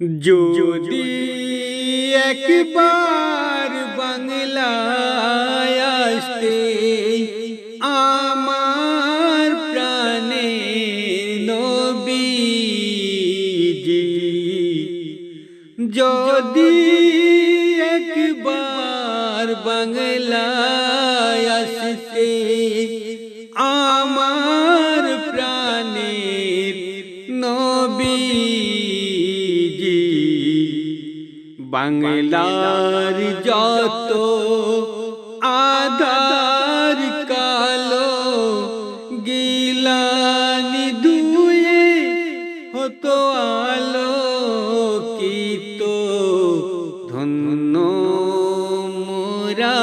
যদি একবার বাংলায় আসতে আমার প্রাণে নবীজি যদি একবার বাংলায় আসতে আমার প্রাণের নবীজি বাংলার যত আধার কালো গিলানি দুয়ে হতো আলো কিত ধন্য মোরা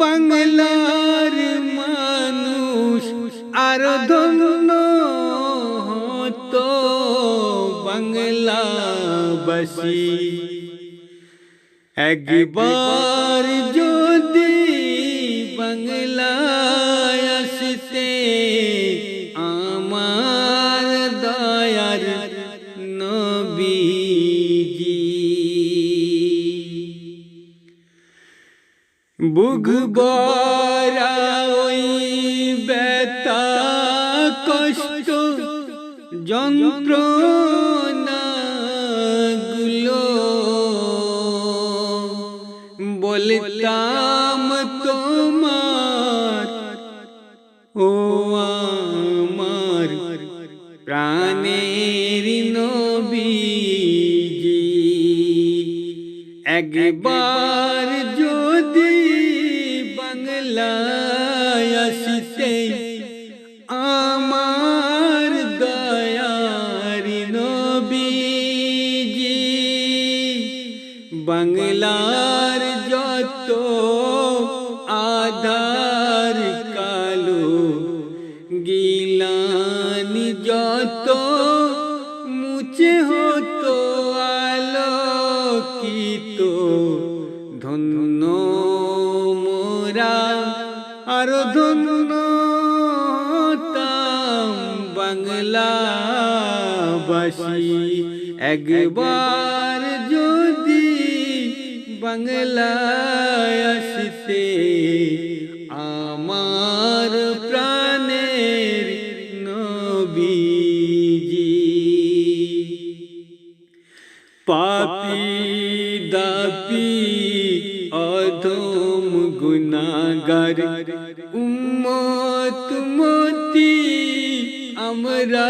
বাংলার মানুষ, আর ধন্য হতো বাংলাবাসী। একবার যদি বাংলায় আসতে আমার দয়ার নবীজি। বুক বরা ওই বেতা কষ্ট যন্ত্রণা বলতাম তোমার ও আমার প্রাণের নবীজি। একবার যদি বাংলায় আসতে আমার দয়ার নবীজি বাংলার যত আধার কালো গিলানি যত মুছে হতো আলোকিত ধন্য মোরা আর ধন্য বাংলাবাসী একবার বাংলায় আসতে আমার প্রাণের নবীজি। পাপি দাপি অধম গুনাগার উম্মত মতি আমরা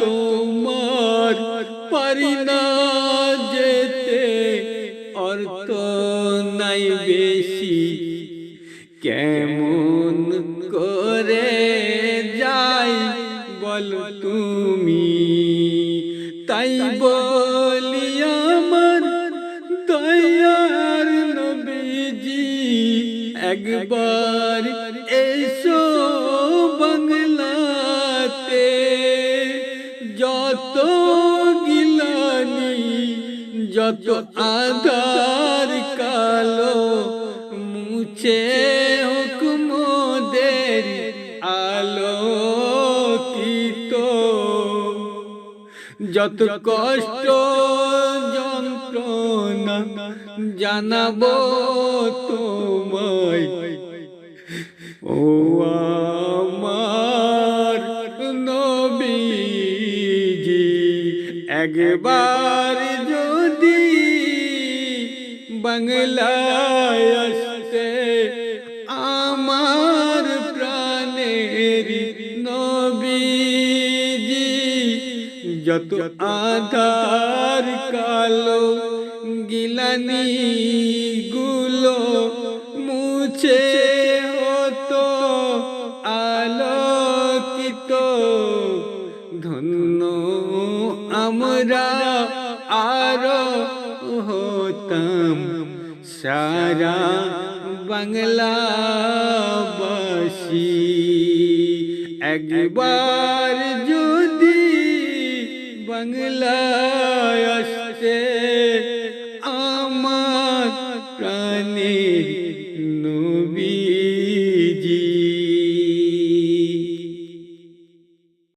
তোমার পারি কেমন করে যাই বল তুমি? তাই বলি আমার দয়ার নবীজি, একবার এসো বাংলাতে। যত গিলানি, যত কালো মুছে হুকুমদের আলোকিত। যত কষ্ট যন্ত্রণা জানাব তোমায়। ও আমার নবীজি একবার যদি বাংলায় নবীজি যত আধার কালো গিলানি গুলো মুছে হতো আলোকিত ধন্য আমরা আরও হতাম সারা বাংলাবাসী একবার যদি বাংলায় আসতে আমার প্রাণী